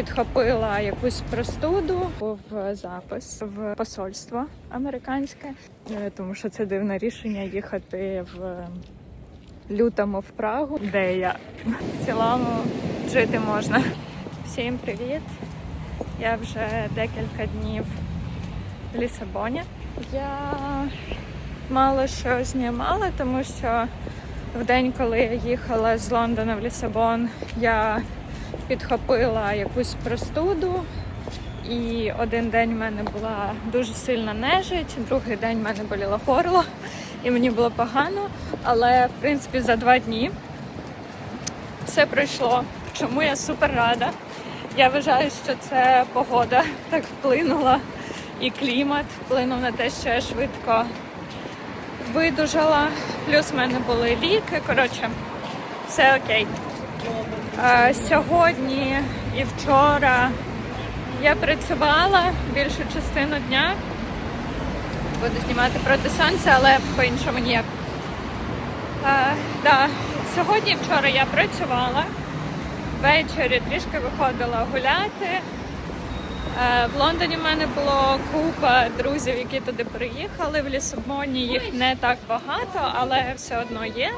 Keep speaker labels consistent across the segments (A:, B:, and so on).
A: підхопила якусь простуду. Був запис в посольство американське, тому що це дивне рішення їхати в лютому в Прагу, де я в цілому жити можна. Всім привіт! Я вже декілька днів в Лісабоні. Я мало що знімала, тому що в день, коли я їхала з Лондона в Лісабон, я підхопила якусь простуду. І один день в мене була дуже сильна нежить, другий день в мене боліло горло, і мені було погано. Але в принципі за два дні все пройшло. Чому я супер рада. Я вважаю, що це погода так вплинула, і клімат вплинув на те, що я швидко видужала. Плюс в мене були ліки. Коротше, все окей. Сьогодні і вчора я працювала більшу частину дня. Буду знімати проти сонця, але по-іншому ніяк. Да. Сьогодні і вчора я працювала. Ввечері трішки виходила гуляти. В Лондоні в мене було купа друзів, які туди приїхали. В Лісабоні їх не так багато, але все одно є.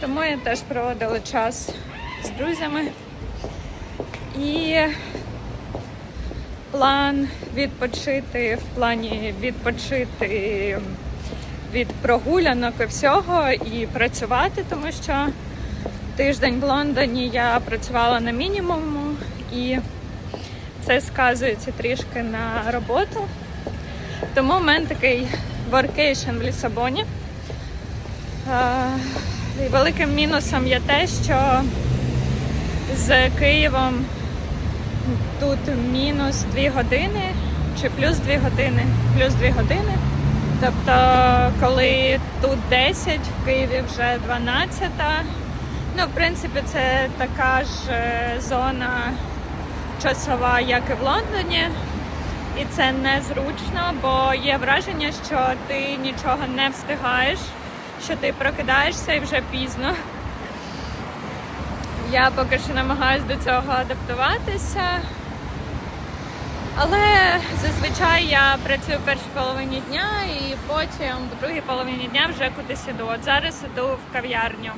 A: Тому я теж проводила час з друзями. І план відпочити в плані відпочити від прогулянок і всього і працювати, тому що тиждень в Лондоні я працювала на мінімуму і це сказується трішки на роботу. Тому в мене такий воркейшн в Лісабоні. Е, великим мінусом є те, що з Києвом тут мінус 2 години чи плюс 2 години, плюс 2 години. Тобто, коли тут 10, в Києві вже 12. Ну, в принципі, це така ж е, зона часова, як і в Лондоні. І це незручно, бо є враження, що ти нічого не встигаєш, що ти прокидаєшся і вже пізно. Я поки що намагаюся до цього адаптуватися. Але зазвичай я працюю в першій половині дня і потім в другій половині дня вже кудись іду. От зараз іду в кав'ярню.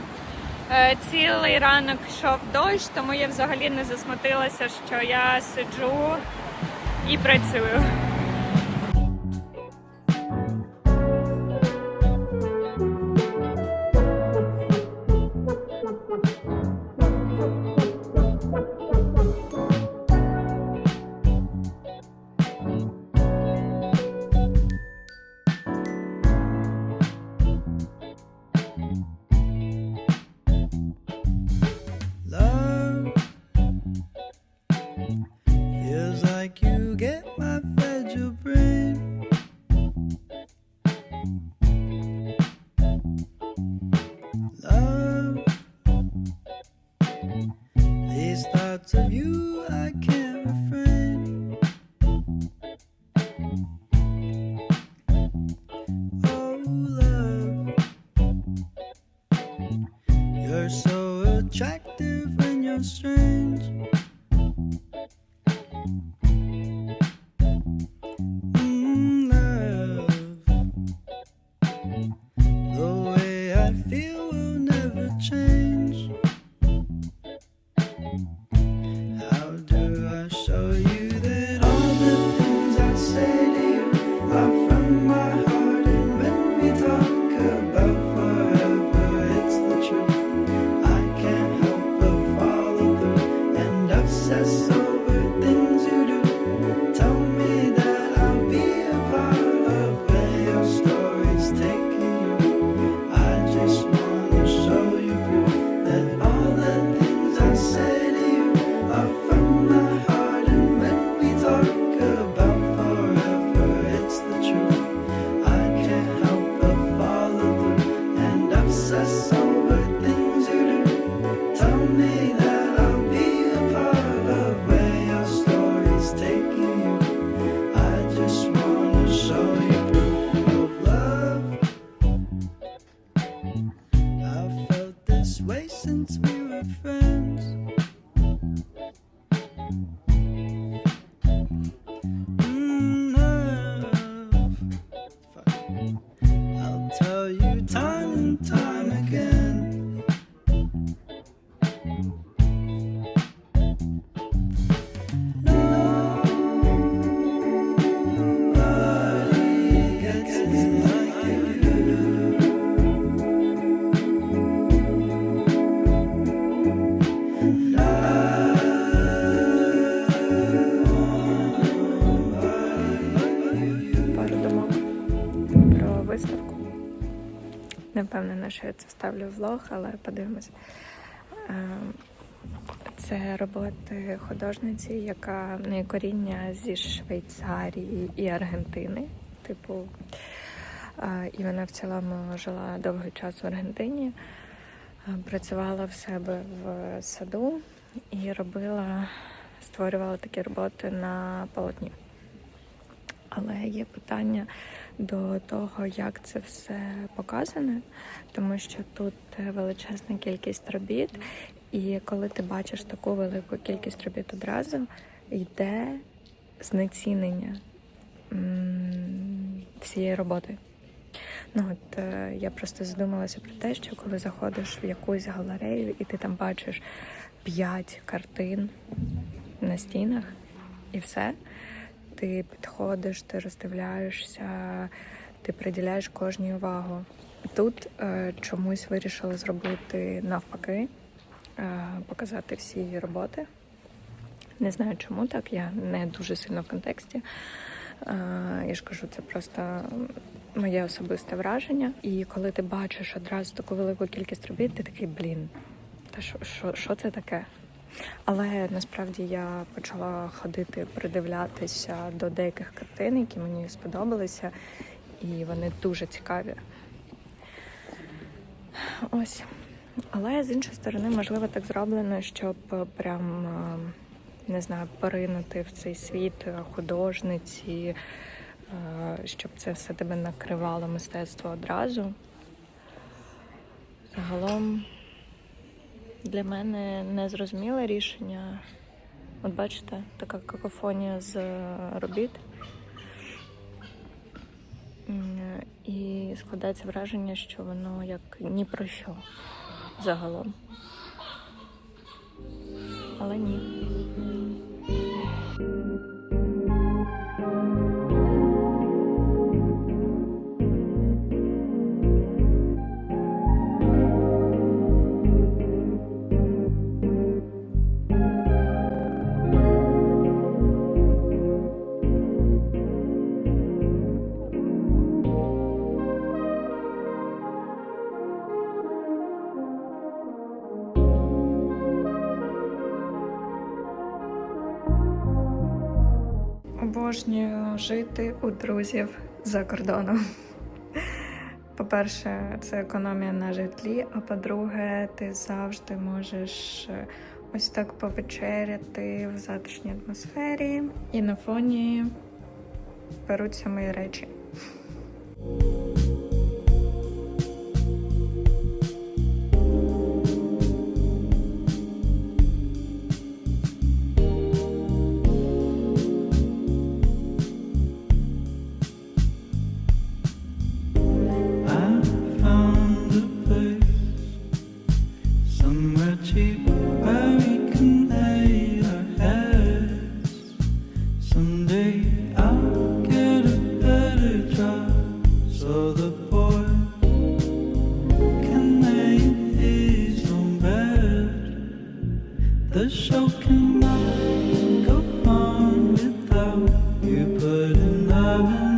A: Е, Цілий ранок йшов дощ, тому я взагалі не засмутилася, що я сиджу і працюю.
B: a.
A: впевнена, що я це вставлю в влог, але подивимось. Е, Це роботи художниці, яка в неї коріння зі Швейцарії і Аргентини. Типу, е, і вона в цілому жила довгий час в Аргентині, е, працювала в себе в саду і робила, створювала такі роботи на полотні. Але є питання до того, як це все показане, тому що тут величезна кількість робіт, і коли ти бачиш таку велику кількість робіт одразу, йде знецінення всієї роботи. Ну от е, я просто задумалася про те, що коли заходиш в якусь галерею і ти там бачиш п'ять картин на стінах і все, ти підходиш, ти роздивляєшся, ти приділяєш кожній увагу. Тут е, чомусь вирішили зробити навпаки, е, показати всі її роботи. Не знаю, чому так, я не дуже сильно в контексті. Е, я ж кажу, це просто моє особисте враження. І коли ти бачиш одразу таку велику кількість робіт, ти такий блін. Та що, що, що це таке? Але насправді я почала ходити, придивлятися до деяких картин, які мені сподобалися, і вони дуже цікаві. Ось. Але з іншої сторони, можливо, так зроблено, щоб прям е, не знаю, поринути в цей світ художниці, е, щоб це все тебе накривало мистецтво одразу. Загалом для мене незрозуміле рішення. От бачите, така какофонія з е, робіт. І складається враження, що воно як ні про що загалом. Але ні. Обожнюю жити у друзів за кордоном. По-перше, це економія на житлі, а по-друге, ти завжди можеш е, ось так повечеряти в затишній атмосфері, і на фоні беруться мої речі. Amen.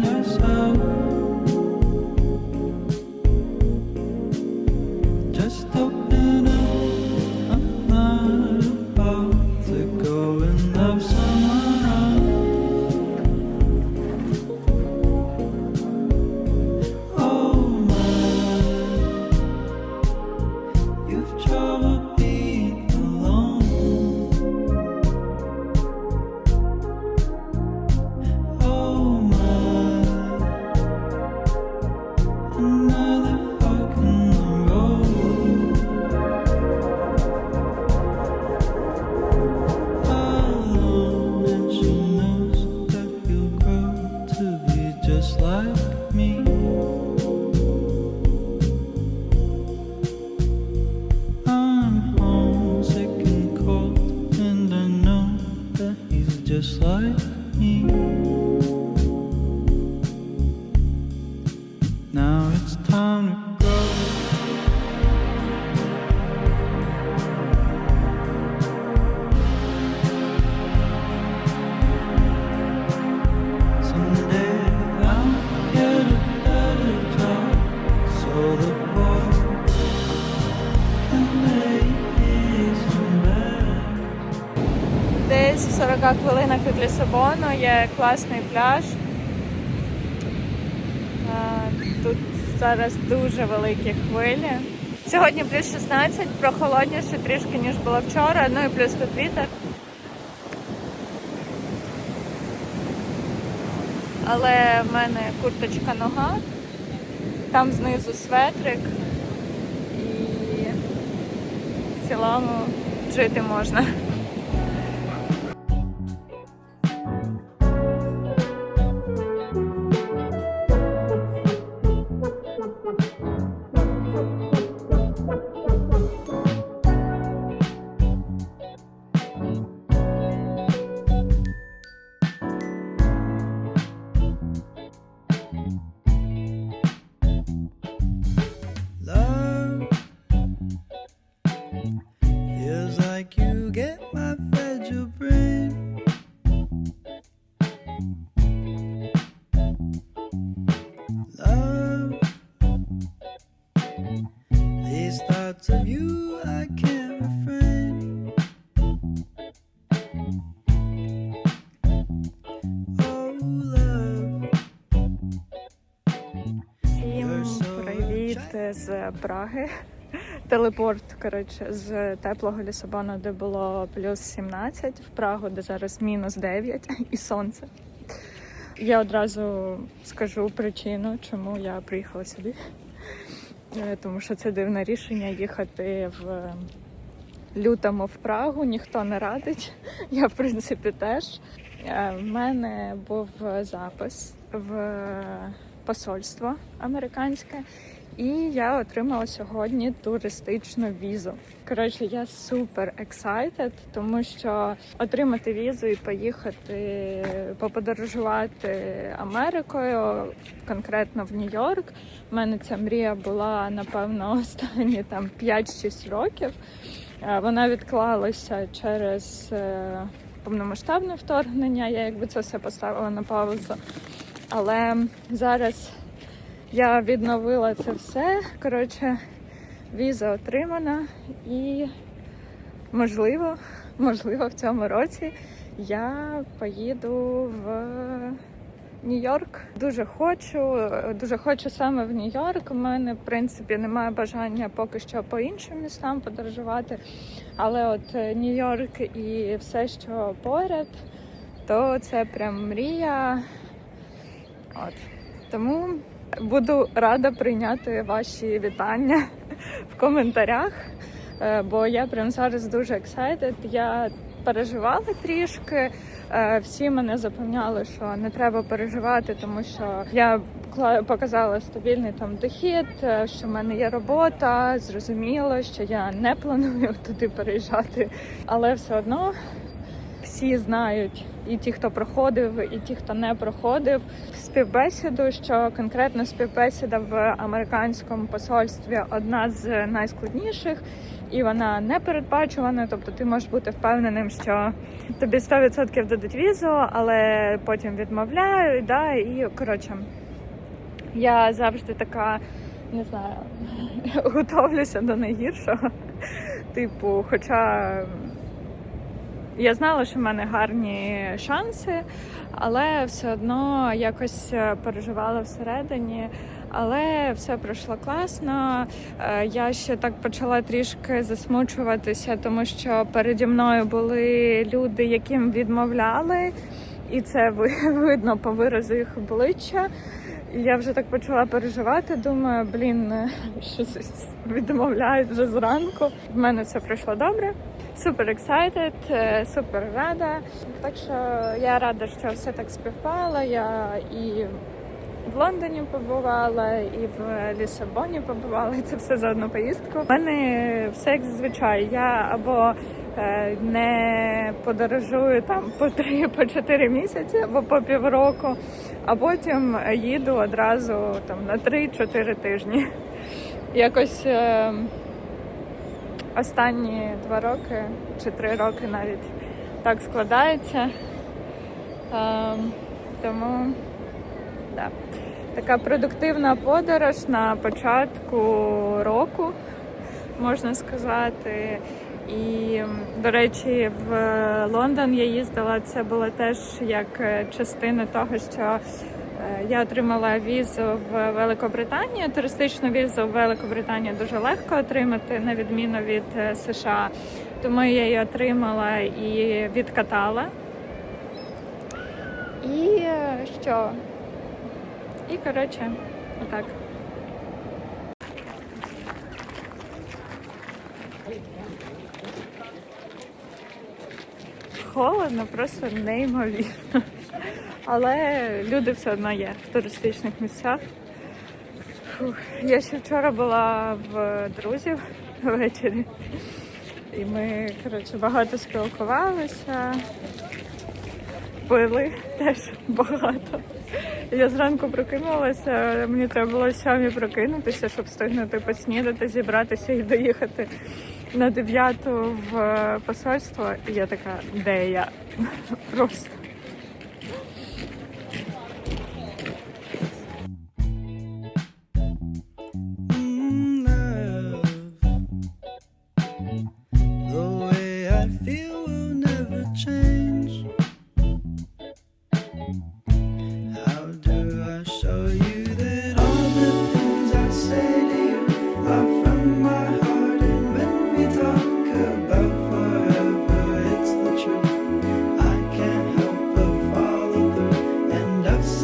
A: 40 хвилинах від Лісабону є класний пляж. Тут зараз дуже великі хвилі. Сьогодні плюс 16, прохолодніше трішки, ніж було вчора, ну і плюс тут вітер. Але в мене курточка нога, там знизу светрик і в цілому жити можна. З Праги. Телепорт, коротше, з теплого Лісабону, де було плюс 17, в Прагу, де зараз мінус 9 і сонце. Я одразу скажу причину, чому я приїхала сюди. Е, Тому що це дивне рішення їхати в лютому в Прагу, ніхто не радить. Я, в принципі, теж. Е, В мене був запис в посольство американське, і я отримала сьогодні туристичну візу. Коротше, я супер excited, тому що отримати візу і поїхати поподорожувати Америкою, конкретно в Нью-Йорк. У мене ця мрія була напевно останні там 5-6 років. Е, Вона відклалася через е, повномасштабне вторгнення. Я якби це все поставила на паузу. Але зараз я відновила це все. Коротше, віза отримана, і можливо, можливо, в цьому році я поїду в Нью-Йорк. Дуже хочу, дуже хочу саме в Нью-Йорк. У мене, в принципі, немає бажання поки що по іншим містам подорожувати. Але от е, Нью-Йорк і все, що поряд, то це прям мрія. От. Тому буду рада прийняти ваші вітання в коментарях, е, бо я прям зараз дуже excited. Я переживала трішки. Е, Всі мене запевняли, що не треба переживати, тому що я показала стабільний там дохід, е, що в мене є робота. Зрозуміло, що я не планую туди переїжджати, але все одно всі знають, і ті, хто проходив, і ті, хто не проходив співбесіду, що конкретно співбесіда в американському посольстві одна з найскладніших, і вона не передбачувана. Тобто ти можеш бути впевненим, що тобі 100% дадуть візу, але потім відмовляють. Да, і коротше, я завжди така. Не знаю, готовлюся до найгіршого. Типу, хоча я знала, що в мене гарні шанси, але все одно якось е, переживала всередині. Але все пройшло класно. Е, Я ще так почала трішки засмучуватися, тому що переді мною були люди, яким відмовляли, і це ви- видно по виразу їх обличчя. Я вже так почала переживати. Думаю, блін, е, щось відмовляють вже зранку. В мене все пройшло добре. Супер excited, е, супер рада. Так що я рада, що все так співпало. Я і в Лондоні побувала, і в Лісабоні побувала, і це все за одну поїздку. У мене все як зазвичай. Я або е, не подорожую там по три, по чотири місяці, або по півроку, а потім їду одразу там на 3-4 тижні. Якось. Е, останні два роки чи три роки навіть так складається. Ем, тому да. така продуктивна подорож на початку року, можна сказати. І, до речі, в Лондон я їздила. Це було теж як е, частина того, що е, я отримала візу в Великобританію. Туристичну візу в Великобританію дуже легко отримати, на відміну від е, США. Тому я її отримала і відкатала. І е, що? І коротше, отак. Холодно, просто неймовірно. Але люди все одно є в туристичних місцях. Фух. Я ще вчора була в друзів ввечері. І ми, коротше, багато спілкувалися, пили теж багато. Я зранку прокинулася, мені треба було сьомі прокинутися, щоб встигнути поснідати, зібратися і доїхати на дев'яту в посольство. І я така, де я? Просто.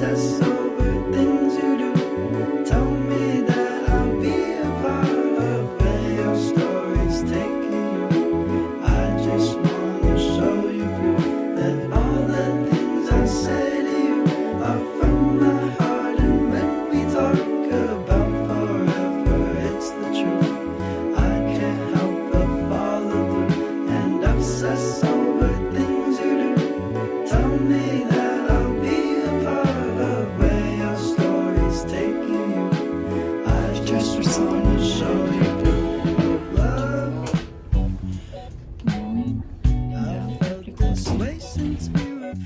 B: Jesus.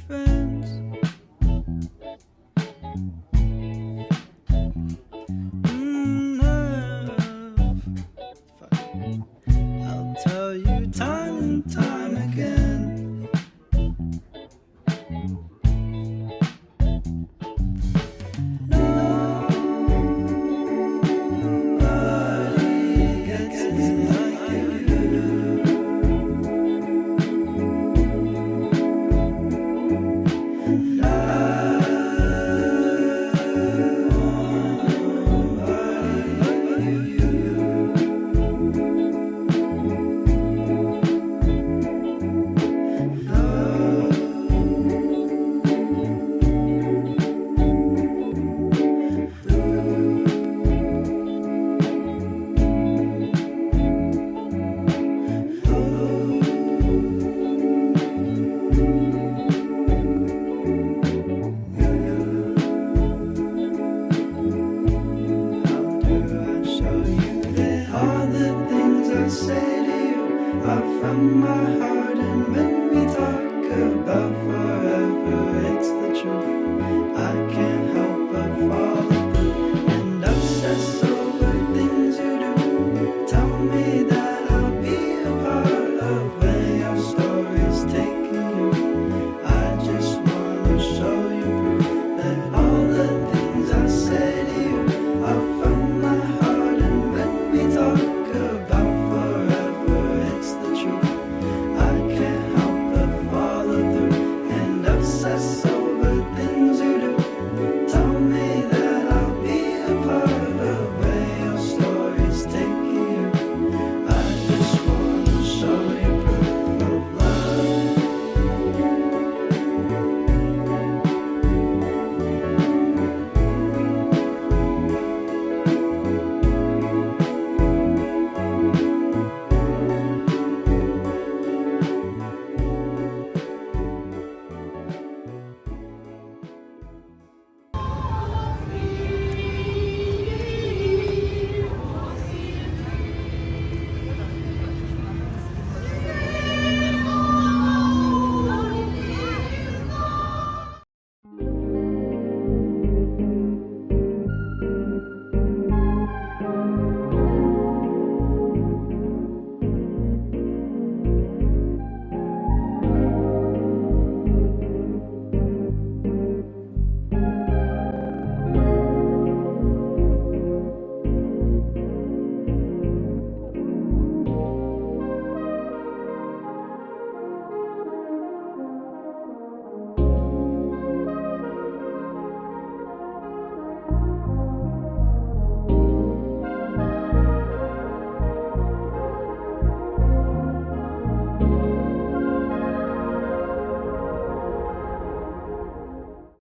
B: Friends.